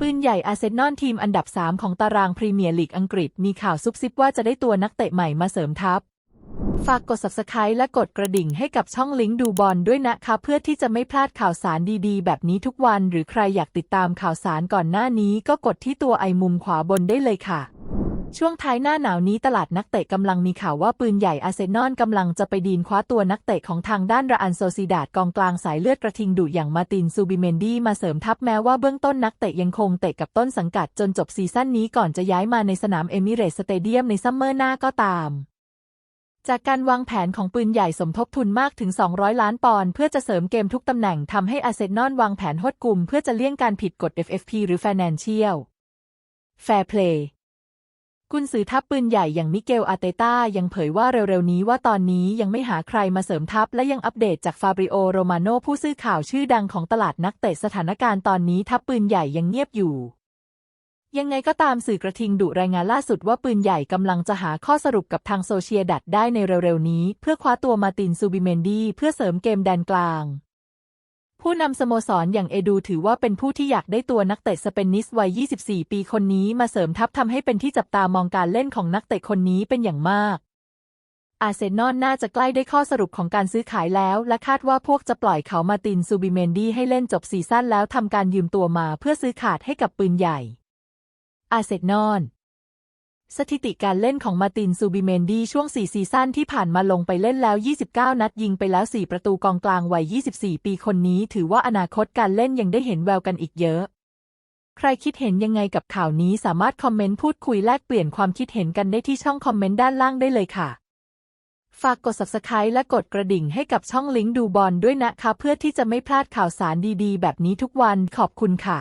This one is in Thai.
ปืนใหญ่อาร์เซนอลทีมอันดับ 3 ของตารางพรีเมียร์ลีกอังกฤษ มีข่าวซุบซิบว่าจะได้ตัวนักเตะใหม่มาเสริมทัพ ฝากกด subscribe และกดกระดิ่งให้กับช่องลิงก์ดูบอลด้วยนะคะเพื่อที่จะไม่พลาดข่าวสารดีๆ แบบนี้ทุกวัน หรือใครอยากติดตามข่าวสารก่อนหน้านี้ก็กดที่ตัวไอมุมขวาบนได้เลยค่ะ ช่วงท้ายหน้าหนาวนี้ตลาดนักเตะกำลังมีข่าวว่าปืนใหญ่อาร์เซนอลกำลังจะไปดีนคว้าตัวนักเตะของทางด้านระอันโซซิดาดกองกลางสายเลือดกระทิงดุอย่างมาตินซูบิเมนดีมาเสริมทัพแม้ว่าเบื้องต้นนักเตะยังคงเตะกับต้นสังกัดจนจบซีซั่นนี้ก่อนจะย้ายมาในสนามเอมิเรตสเตเดียมในซัมเมอร์หน้าก็ตามจากการวางแผนของปืนใหญ่สมทบทุนมากถึง 200 ล้านปอนด์เพื่อจะเสริมเกมทุกตำแหน่งทำให้อาเซนอลวางแผนหดกลุ่มเพื่อจะเลี่ยงการผิดกฎ FFP หรือ Financial Fair Play กุนซือทัพปืนใหญ่อย่างมิเกลอาเตต้ายังเผยว่าเร็วๆนี้ว่าตอนนี้ยังไม่หาใครมาเสริมทัพและยังอัปเดตจากฟาบริโอโรมาโนผู้สื่อข่าวชื่อดังของตลาดนักเตะสถานการณ์ตอนนี้ทัพปืนใหญ่ยังเงียบอยู่ ยังไงก็ตามสื่อกระทิงดุรายงานล่าสุดว่าปืนใหญ่กำลังจะหาข้อสรุปกับทางโซเชียดัดได้ในเร็วๆนี้ เพื่อคว้าตัวมาตินซูบิเมนดีเพื่อเสริมเกมแดนกลาง ผู้นำสโมสรอย่างเอดูถือว่าเป็นผู้ที่อยากได้ตัวนักเตะสเปนิสวัย 24 ปีคนนี้มาเสริมทัพทำให้เป็นที่จับตามองการเล่นของนักเตะคนนี้เป็นอย่างมากอาเซนอลน่าจะใกล้ได้ข้อสรุปของการซื้อขายแล้ว และคาดว่าพวกจะปล่อยเขามาตินซูบิเมนดีให้เล่นจบซีซั่นแล้วทำการยืมตัวมาเพื่อซื้อขาดให้กับปืนใหญ่ อาเซนอล สถิติการเล่นของมาตินซูบิเมนดีช่วง 4 ซีซั่นที่ผ่านมาลงไปเล่นแล้ว 29 นัดยิงไปแล้ว 4 ประตูกองกลางวัย 24 ปีคนนี้ ถือว่าอนาคตการเล่นยังได้เห็นแววกันอีกเยอะ ใครคิดเห็นยังไงกับข่าวนี้สามารถคอมเมนต์พูดคุยแลกเปลี่ยนความคิดเห็นกันได้ที่ช่องคอมเมนต์ด้านล่างได้เลยค่ะ ฝากกด subscribe และกดกระดิ่งให้กับช่องลิงก์ดูบอลด้วยนะคะ เพื่อที่จะไม่พลาดข่าวสารดีๆ แบบนี้ทุกวันขอบคุณค่ะ